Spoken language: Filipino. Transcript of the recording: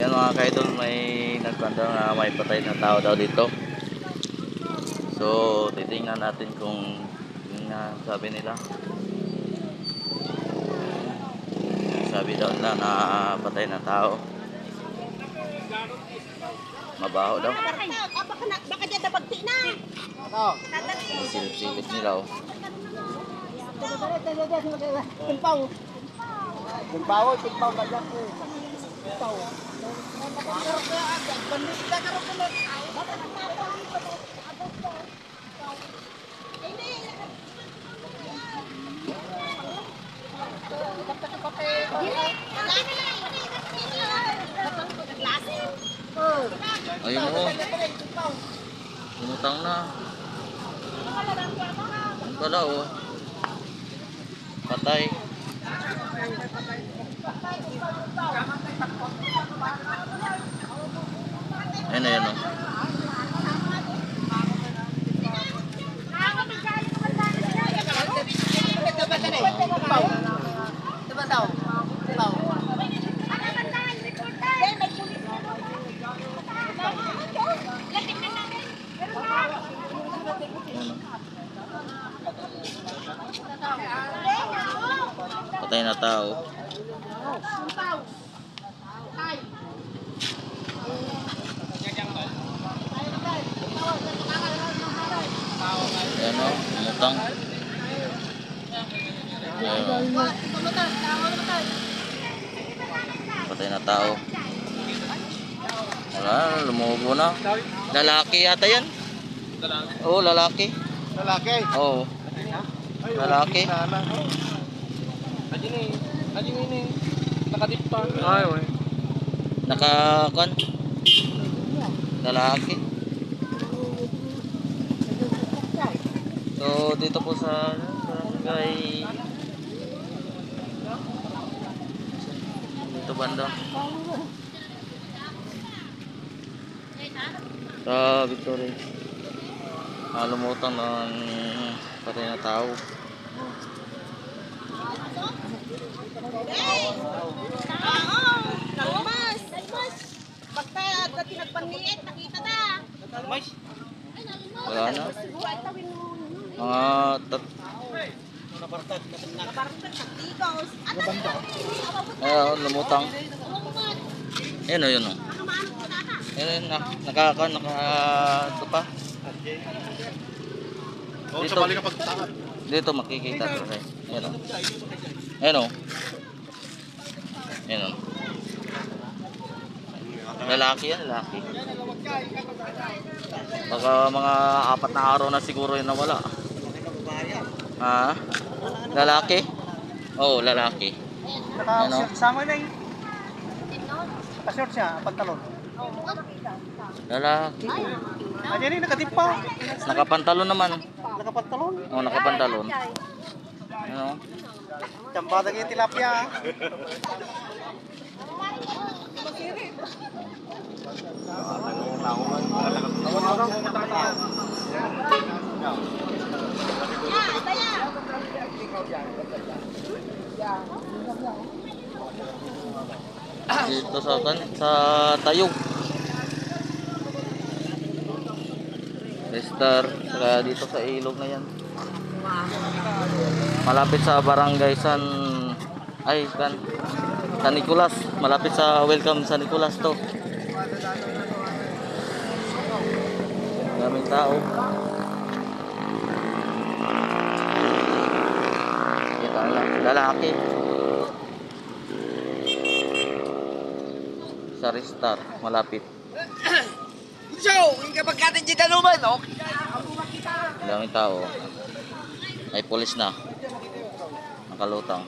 Yan mga kaidol, may nagkwento na may patay na tao daw dito. So, titingnan natin kung yung nga sabi nila. Sabi daw nila na patay na tao. Mabaho daw. Baka na, baka na, baka dyan na bagti na. Silip-silip nila oh. Timpaw. Timpaw, timpaw ka dyan. Timpaw. Ayun oh. Umutang na. Wala oh. Patay. Ayun na yun oh. Daw? Timpaw. Patay na tao. Ayan o, umutang. Ayan o, patay na tao. Wala, lumubo na. Lalaki yata yan. Oo, lalaki. Lalaki. Oo. Lalaki. Adin eh. Adin ini. Nakadip pa. Ay, oy. Nakakon. Lalaki. So, dito po sa barangay dito banda sa Victoria ah, lumutang ng patay na tao kalmas. Kalmas. Pagka dati nagpanliit, nakita na. wala na Buhay tawin mo. Mga tat. Ano na? ayun lumutang ayun o yun o ko ka. ayun na nakaka naka ito pa Dito. Dito makikita to guys. Ayan o. Ayan o. Ayan o. Lalaki yan, lalaki. Baka mga apat na araw na siguro yung nawala. Ha? Lalaki? Oo, lalaki. Ano? Sama na yung... Nakashort siya, pantalon. Lalaki. Adin eh, nakadip pa. Nakapantalon naman. Nakapantalon. Oo, nakapantalon. Ano? Tsambada kayo tilapia. Ya, taya. Dito sa kan sa Tayog. Star, saka dito sa ilog na yan. Malapit sa barangay San ay kan San Nicolas, malapit sa Welcome San Nicolas to. Daming tao. Kita lang, lalaki. Sa Ristar, malapit. So, kapag katin dyan naman, okay. Daming tao. Ay pulis na. Nakalutang.